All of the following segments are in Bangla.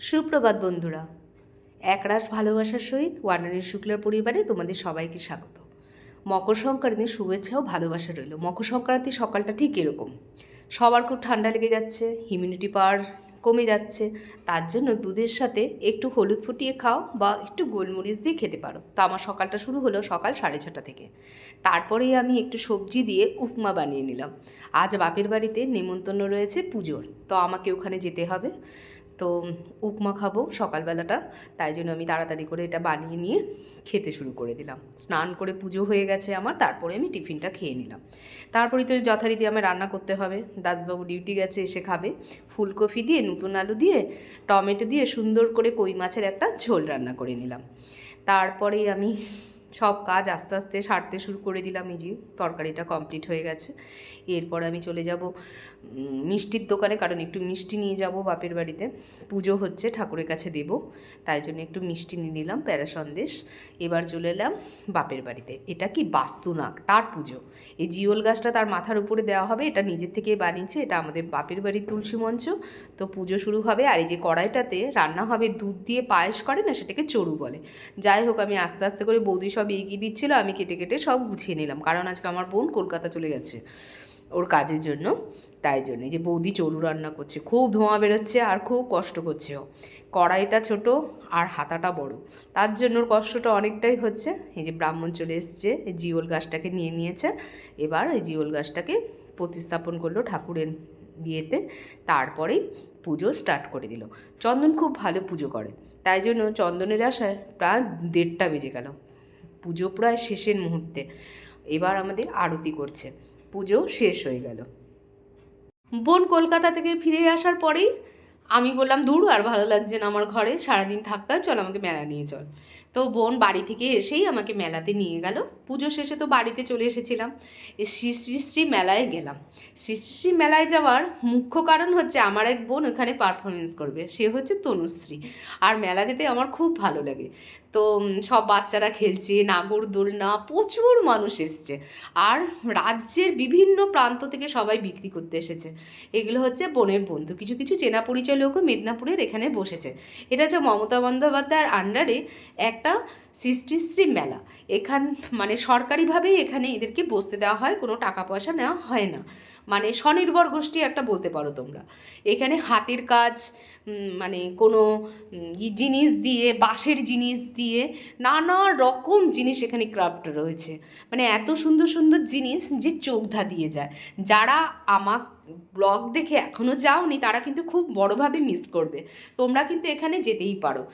সুপ্রভাত বন্ধুরা। একরাশ ভালোবাসার সহিত ওয়ানারের শুক্লার পরিবারে তোমাদের সবাইকে স্বাগত। মকর সংক্রান্তির শুভেচ্ছা ও ভালোবাসা রইল। মকর সংক্রান্তি সকালটা ঠিক এরকম। সবার খুব ঠান্ডা লেগে যাচ্ছে হিমিউনিটি পাওয়ার কমে যাচ্ছে, তার জন্য দুধের সাথে একটু হলুদ ফুটিয়ে খাও বা একটু গোলমরিচ দিয়ে খেতে পারো। তো আমার সকালটা শুরু হলো সকাল সাড়ে ছটা থেকে। তারপরেই আমি একটু সবজি দিয়ে উপমা বানিয়ে নিলাম। আজ বাপের বাড়িতে নেমন্তন্ন রয়েছে পুজোর। তো আমাকে ওখানে যেতে হবে। তো উপমা খাব সকালবেলাটা, তাই জন্য আমি তাড়াতাড়ি করে এটা বানিয়ে নিয়ে খেতে শুরু করে দিলাম। স্নান করে পুজো হয়ে গেছে আমার, তারপরে আমি টিফিনটা খেয়ে নিলাম। তারপরে তো যথারীতি আমার রান্না করতে হবে। দাসবাবু ডিউটি গেছে, এসে খাবে। ফুলকপি দিয়ে, নতুন আলু দিয়ে, টমেটো দিয়ে সুন্দর করে কই মাছের একটা ঝোল রান্না করে নিলাম। তারপরেই আমি সব কাজ আস্তে আস্তে সারতে শুরু করে দিলাম, এই যে তরকারিটা কমপ্লিট হয়ে গেছে। এরপর আমি চলে যাব মিষ্টির দোকানে, কারণ একটু মিষ্টি নিয়ে যাব বাপের বাড়িতে। পুজো হচ্ছে, ঠাকুরের কাছে দেব, তাই জন্য একটু মিষ্টি নিয়ে নিলাম, প্যারা সন্দেশ। এবার চলে এলাম বাপের বাড়িতে। এটা কি বাস্তুনাগ তার পুজো। এই জিওল গাছটা তার মাথার উপরে দেওয়া হবে, এটা নিজের থেকে বানিয়েছে, এটা আমাদের বাপের বাড়ির তুলসী মঞ্চ। তো পুজো শুরু হবে, আর এই যে কড়াইটাতে রান্না হবে দুধ দিয়ে পায়েস করে না, সেটাকে চড়ু বলে। যাই হোক, আমি আস্তে আস্তে করে বৌদি সব এগিয়ে দিচ্ছিল, আমি কেটে কেটে সব গুছিয়ে নিলাম। কারণ আজকে আমার বোন কলকাতা চলে গেছে ওর কাজের জন্য। তাই জন্য যে বৌদি চড়ু রান্না করছে, খুব ধোঁয়া বেরোচ্ছে আর খুব কষ্ট করছে ও। কড়াইটা ছোট আর হাতাটা বড়। তার জন্য ওর কষ্টটা অনেকটাই হচ্ছে। এই যে ব্রাহ্মণ চলে এসছে জিওল গাছটাকে নিয়ে নিয়েছে। এবার এই জিওল গাছটাকে প্রতিস্থাপন করল ঠাকুরের ইয়েতে। তারপরেই পুজো স্টার্ট করে দিল। চন্দন খুব ভালো পুজো করে। তাই জন্য চন্দনের আশায় প্রায় দেড়টা বেজে গেল। পুজো প্রায় শেষের মুহূর্তে। এবার আমাদের আরতি করছে। পুজো শেষ হয়ে গেল। বোন কলকাতা থেকে ফিরে আসার পরেই আমি বললাম, দূর আর ভালো লাগছে না আমার ঘরে, সারাদিন থাকতে হয় চল আমাকে মেলা নিয়ে চল। তো বোন বাড়ি থেকে এসেই আমাকে মেলাতে নিয়ে গেল। পুজো শেষে তো বাড়িতে চলে এসেছিলাম। শ্রী শ্রী শ্রী মেলায় গেলাম। শ্রী শ্রী শ্রী মেলায় যাওয়ার মুখ্য কারণ হচ্ছে আমার এক বোন ওখানে পারফরমেন্স করবে, সে হচ্ছে তনুশ্রী। আর মেলা যেতে আমার খুব ভালো লাগে। তো সব বাচ্চারা খেলছে, নাগর দোলনা, প্রচুর মানুষ এসছে। আর রাজ্যের বিভিন্ন প্রান্ত থেকে সবাই বিক্রি করতে এসেছে। এগুলো হচ্ছে বোনের বন্ধু। কিছু কিছু চেনা পরিচয় লোকও মেদিনীপুরের এখানে বসেছে। এটা হচ্ছে মমতা বন্দ্যোপাধ্যায়ের আন্ডারে একটা সৃষ্টিশ্রী মেলা। এখান মানে সরকারিভাবেই এখানে এদেরকে বসতে দেওয়া হয়, কোনো টাকা পয়সা নেওয়া হয় না। মানে স্বনির্ভর গোষ্ঠী একটা বলতে পারো তোমরা। এখানে হাতের কাজ মানে কোনো জিনিস দিয়ে, বাঁশের জিনিস দিয়ে নানা রকম জিনিস এখানে ক্রাফট রয়েছে। মানে এত সুন্দর সুন্দর জিনিস যে চোখ ধা দিয়ে যায়। যারা আমার ব্লগ দেখে এখনও যাওনি, তারা কিন্তু খুব বড়োভাবে মিস করবে। তোমরা কিন্তু এখানে যেতেই পারো।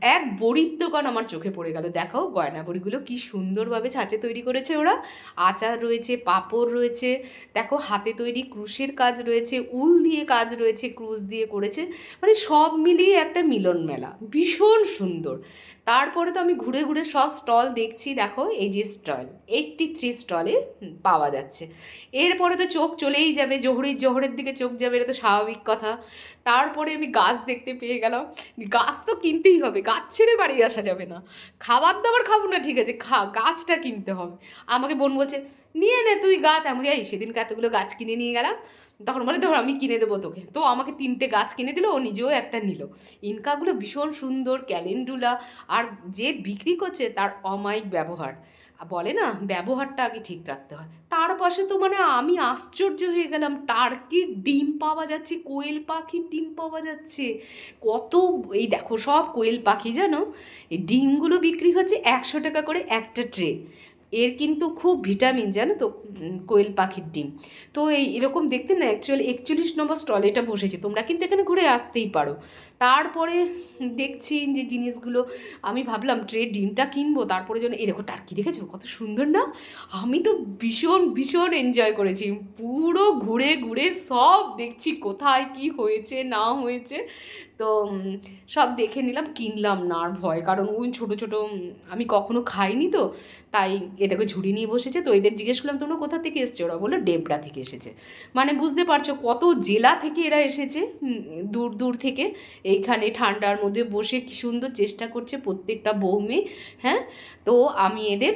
এক বড়ির দোকান আমার চোখে পড়ে গেল। দেখো গয়না বড়িগুলো কি সুন্দরভাবে ছাঁচে তৈরি করেছে ওরা। আচার রয়েছে, পাঁপড় রয়েছে, দেখো হাতে তৈরি ক্রুশের কাজ রয়েছে, উল দিয়ে কাজ রয়েছে, ক্রুশ দিয়ে করেছে। মানে সব মিলিয়ে একটা মিলন মেলা। ভীষণ সুন্দর। তারপরে তো আমি ঘুরে ঘুরে সব স্টল দেখছি, দেখো, এই যে স্টল এইটটি থ্রি স্টলে পাওয়া যাচ্ছে। এরপরে তো চোখ চলেই যাবে, জহরির, জহরের দিকে চোখ যাবে, এটা তো স্বাভাবিক কথা। তারপরে আমি গাছ দেখতে পেয়ে গেলাম। গাছ তো কিনতেই হবে, গাছ ছেড়ে বাড়ি আসা যাবে না। খাবার দাবার খাব না, ঠিক আছে, খা, গাছটা কিনতে হবে। আমাকে বোন বলছে নিয়ে নে তুই গাছ। আমি যাই সেদিনকে এতগুলো গাছ কিনে নিয়ে গেলাম। তখন বলে, ধর, আমি কিনে দেবো তোকে। তো আমাকে তিনটে গাছ কিনে দিল, ও নিজেও একটা নিল। ইনকাগুলো ভীষণ সুন্দর, ক্যালেন্ডুলা, আর যে বিক্রি করছে তার অমায়িক ব্যবহার। বলে না, ব্যবহারটা আগে ঠিক রাখতে হয়। তার পাশে তো মানে আমি আশ্চর্য হয়ে গেলাম, টার্কির ডিম পাওয়া যাচ্ছে, কোয়েল পাখির ডিম পাওয়া যাচ্ছে। কত, এই দেখো সব কোয়েল পাখি জানো, এই ডিমগুলো বিক্রি হচ্ছে একশো টাকা করে একটা ট্রে। এর কিন্তু খুব ভিটামিন, জানো তো? কোয়েল পাখির ডিম। তো এই এরকম দেখতে না অ্যাকচুয়ালি একচল্লিশ নম্বর স্টল এটা বসেছে। তোমরা কিন্তু এখানে ঘুরে আসতেই পারো। তারপরে দেখছি যে জিনিসগুলো, আমি ভাবলাম ট্রে ডিমটা কিনবো, তারপরে যেন এরকম টার্কি দেখেছ? কত সুন্দর না? আমি তো ভীষণ ভীষণ এনজয় করেছি। পুরো ঘুরে ঘুরে সব দেখছি, কোথায় কি হয়েছে, না হয়েছে। তো সব দেখে নিলাম, কিনলাম না আর ভয়। কারণ ওই ছোটো ছোটো আমি কখনো খাইনি তো, তাই এটাকে ঝুড়ি নিয়ে বসেছে। তো এদের জিজ্ঞেস করলাম, তোমরা কোথা থেকে এসছে? ওরা বলল, ডেবরা থেকে এসেছে। মানে বুঝতে পারছ কত জেলা থেকে এরা এসেছে দূর দূর থেকে। এইখানে ঠান্ডার মধ্যে বসে কি সুন্দর চেষ্টা করছে প্রত্যেকটা বউ মেয়ে হ্যাঁ? তো আমি এদের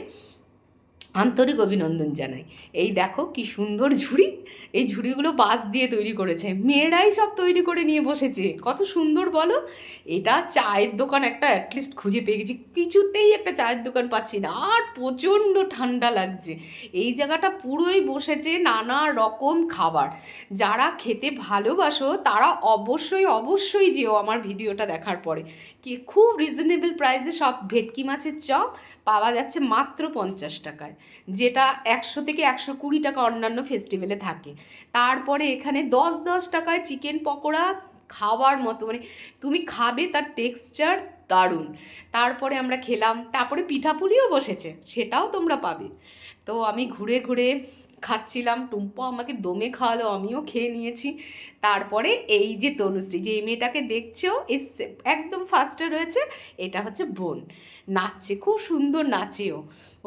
আন্তরিক অভিনন্দন জানাই। এই দেখো কি সুন্দর ঝুড়ি, এই ঝুড়িগুলো বাঁশ দিয়ে তৈরি করেছে। মেয়েরাই সব তৈরি করে নিয়ে বসেছে। কত সুন্দর বলো? এটা চায়ের দোকান একটা অ্যাটলিস্ট খুঁজে পেয়ে গেছি। কিছুতেই একটা চায়ের দোকান পাচ্ছি না। আর প্রচণ্ড ঠান্ডা লাগছে। এই জায়গাটা পুরোই বসেছে নানা রকম খাবার। যারা খেতে ভালোবাসো, তারা অবশ্যই অবশ্যই যেও আমার ভিডিওটা দেখার পরে। কি, খুব রিজনেবল প্রাইসে সব ভেটকি মাছের চপ পাওয়া যাচ্ছে মাত্র পঞ্চাশ টাকায়। যেটা একশো থেকে একশো কুড়ি টাকা অন্যান্য ফেস্টিভ্যালে থাকে। তারপরে এখানে দশ দশ টাকায় চিকেন পকোড়া খাওয়ার মতো মানে তুমি খাবে তার টেক্সচার দারুণ। তারপরে আমরা খেলাম, তারপরে পিঠাপুলিও বসেছে, সেটাও তোমরা পাবে। তো আমি ঘুরে ঘুরে খাচ্ছিলাম, টুম্পা আমাকে দমে খাওয়ালো, আমিও খেয়ে নিয়েছি। তারপরে এই যে তনুশ্রী, যে এই মেয়েটাকে দেখছেও এসছে একদম ফার্স্টে রয়েছে, এটা হচ্ছে বোন। নাচছে, খুব সুন্দর নাচেও।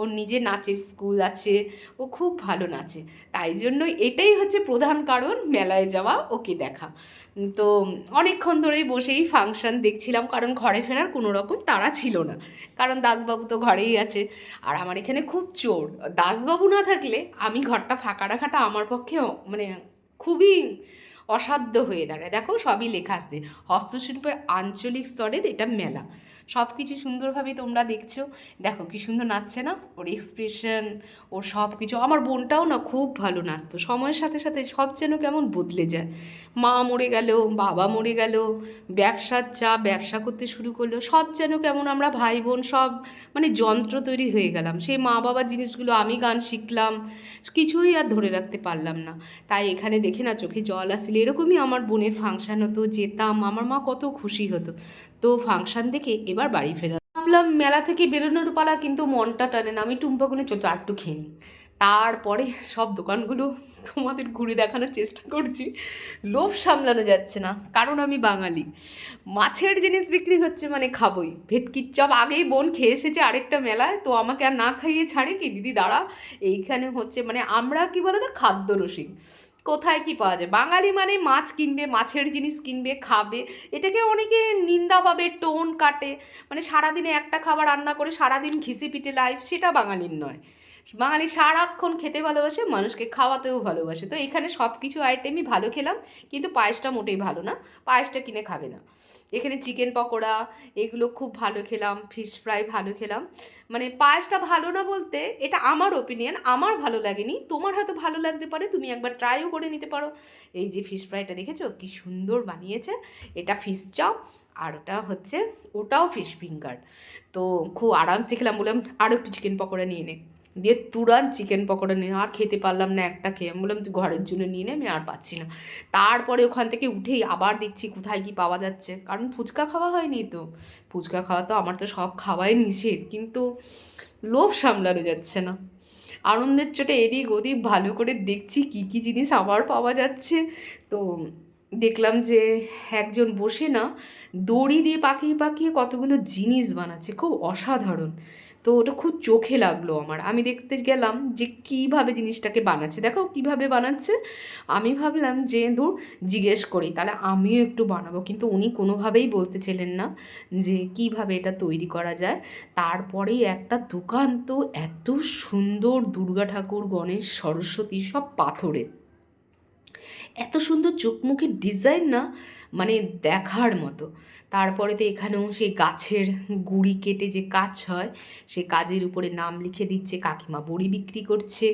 ওর নিজে নাচের স্কুল আছে, ও খুব ভালো নাচে। তাই জন্য এটাই হচ্ছে প্রধান কারণ মেলায় যাওয়া, ওকে দেখা। তো অনেকক্ষণ ধরেই বসেই ফাংশন দেখছিলাম, কারণ ঘরে ফেরার কোনো রকম তারা ছিল না। কারণ দাসবাবু তো ঘরেই আছে। আর আমার এখানে খুব চোর। দাসবাবু না থাকলে আমি ঘরটা ফাঁকা রাখাটা আমার পক্ষে মানে খুবই অসাধ্য হয়ে দাঁড়ায়। দেখো সবই লেখা আসছে হস্তশিল্পের আঞ্চলিক স্তরের এটা মেলা। সব কিছু সুন্দরভাবেই তোমরা দেখছ। দেখো কি সুন্দর নাচছে না? ওর এক্সপ্রেশন ওর সব কিছু আমার বোনটাও না খুব ভালো নাচতো। সময়ের সাথে সাথে সব যেন কেমন বদলে যায়। মা মরে গেল, বাবা মরে গেল ব্যবসার চা ব্যবসা করতে শুরু করল, সব যেন কেমন আমরা ভাই বোন সব মানে যন্ত্র তৈরি হয়ে গেলাম। সেই মা বাবার জিনিসগুলো আমি গান শিখলাম, কিছুই আর ধরে রাখতে পারলাম না। তাই এখানে দেখে না চোখে জল আসলে। এরকমই আমার বোনের ফাংশন হতো, যেতাম। আমার মা কত খুশি হতো। তো ফাংশন দেখে এবার বাড়ি ফেরা ভাবলাম মেলা থেকে বেরোনোর পালা, কিন্তু মনটা টানে না। আমি টুম্পাগুনে চলতো একটু খেয়ে নিই। তারপরে সব দোকানগুলো তোমাদের ঘুরে দেখানোর চেষ্টা করছি। লোভ সামলানো যাচ্ছে না, কারণ আমি বাঙালি। মাছের জিনিস বিক্রি হচ্ছে মানে খাবই। ভেটকির চপ আগেই বোন খেয়ে এসেছে আরেকটা মেলায়, তো আমাকে আর না খাইয়ে ছাড়ে কি? দিদি দাঁড়া, এইখানে হচ্ছে মানে আমরা কি বলো তো খাদ্য রসিক। কোথায় কি পাওয়া যায়? বাঙালি মানে মাছ কিনবে, মাছের জিনিস কিনবে, খাবে। এটাকে অনেকে নিন্দা পাবে টোন কাটে। মানে সারাদিনে একটা খাবার রান্না করে সারাদিন ঘিসি পিটে লাইফ সেটা বাঙালির নয়। বাঙালি সারাক্ষণ খেতে ভালোবাসে, মানুষকে খাওয়াতেও ভালোবাসে। তো এখানে সব কিছু আইটেমই ভালো খেলাম, কিন্তু পায়েসটা মোটেই ভালো না। পায়েসটা কিনে খাবে না। এখানে চিকেন পকোড়া, এগুলো খুব ভালো খেলাম ফিশ ফ্রাই ভালো খেলাম। মানে পায়েসটা ভালো না বলতে এটা আমার ওপিনিয়ন আমার ভালো লাগেনি। তোমার হয়তো ভালো লাগতে পারে, তুমি একবার ট্রাইও করে নিতে পারো। এই যে ফিশ ফ্রাইটা দেখেছ? কি সুন্দর বানিয়েছে। এটা ফিশ চপ আর ওটা হচ্ছে, ওটাও ফিশ ফিঙ্গার তো খুব আরামসে খেলাম বললাম আরও একটু চিকেন পকোড়া নিয়ে নে। দিয়ে তুরান চিকেন পকোড়া নিয়ে, আর খেতে পারলাম না একটা খেয়ে। আমি বললাম, তুই ঘরের জন্য নিয়ে নে, আমি আর পাচ্ছি না। তারপরে ওখান থেকে উঠেই আবার দেখছি কোথায় কি পাওয়া যাচ্ছে। কারণ ফুচকা খাওয়া হয়নি তো। ফুচকা খাওয়া তো আমার তো সব খাওয়াই নিষেধ, কিন্তু লোভ সামলানো যাচ্ছে না। আনন্দের চোটে এদিক ওদিক ভালো করে দেখছি কি কি জিনিস আবার পাওয়া যাচ্ছে। তো দেখলাম যে একজন বসে না দড়ি দিয়ে পাকিয়ে পাকিয়ে কতগুলো জিনিস বানাচ্ছে। খুব অসাধারণ। তো ওটা খুব চোখে লাগল আমার। আমি দেখতে গেলাম যে কীভাবে জিনিসটাকে বানাচ্ছে। দেখো কীভাবে বানাচ্ছে। আমি ভাবলাম যে ধর, জিজ্ঞেস করি, তাহলে আমিও একটু বানাবো। কিন্তু উনি কোনোভাবেই বলতে ছিলেন না যে কীভাবে এটা তৈরি করা যায়। তারপরেই একটা দোকান তো এত সুন্দর দুর্গা ঠাকুর, গণেশ, সরস্বতী, সব পাথরের। এত সুন্দর চোখমুখের ডিজাইন না মানে দেখার মতো। তারপরে তো এখানেও সেই গাছের গুড়ি কেটে যে কাজ হয়, সে কাজের উপরে নাম লিখে দিচ্ছে, কাকিমা বড়ি বিক্রি করছে।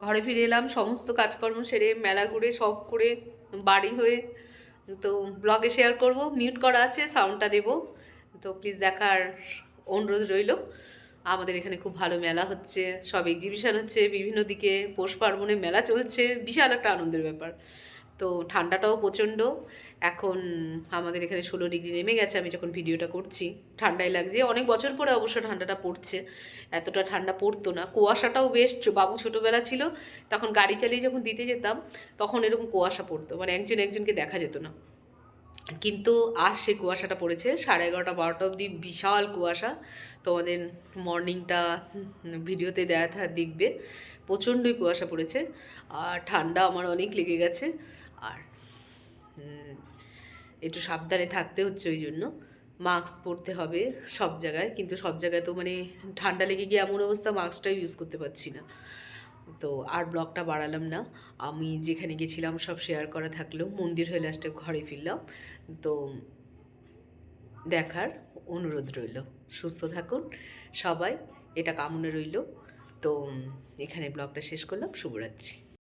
ঘরে ফিরে এলাম, সমস্ত কাজকর্ম সেরে মেলা ঘুরে সব করে বাড়ি হয়ে তো ব্লগে শেয়ার করব। মিউট করা আছে সাউন্ডটা দেব। তো প্লিজ দেখার অনুরোধ রইল। আমাদের এখানে খুব ভালো মেলা হচ্ছে, সব এক্সিবিশন হচ্ছে, বিভিন্ন দিকে পৌষ পার্বণে মেলা চলছে, বিশাল একটা আনন্দের ব্যাপার। তো ঠান্ডাটাও প্রচণ্ড, এখন আমাদের এখানে ষোলো ডিগ্রি নেমে গেছে, আমি যখন ভিডিওটা করছি ঠান্ডাই লাগছে, অনেক বছর পরে অবশ্য ঠান্ডাটা পড়ছে, এতটা ঠান্ডা পড়তো না, কুয়াশাটাও বেশ, বাবু ছোটোবেলা ছিল, তখন গাড়ি চালিয়ে যখন দিতে যেতাম, তখন এরকম কুয়াশা পড়তো মানে একজন একজনকে দেখা যেত না। কিন্তু আজ সে কুয়াশাটা পড়েছে, সাড়ে এগারোটা, বারোটা অবধি বিশাল কুয়াশা। তোমাদের মর্নিংটা ভিডিওতে দেয়া থা, দেখবে। প্রচণ্ডই কুয়াশা পড়েছে, আর ঠান্ডা আমার অনেক লেগে গেছে। আর একটু সাবধানে থাকতে হচ্ছে ওই জন্য। মাস্ক পরতে হবে সব জায়গায়, কিন্তু সব জায়গায় তো মানে ঠান্ডা লেগে গিয়ে এমন অবস্থা মাস্কটাই ইউজ করতে পারছি না। তো আর ব্লগটা বাড়ালাম না। আমি যেখানে গেছিলাম সব শেয়ার করা থাকল মন্দির হয়ে লাস্টে ঘরে ফিরলাম। তো দেখার অনুরোধ রইল। সুস্থ থাকুন সবাই, এটা কামনা রইল। তো এখানে ব্লগটা শেষ করলাম। শুভরাত্রি।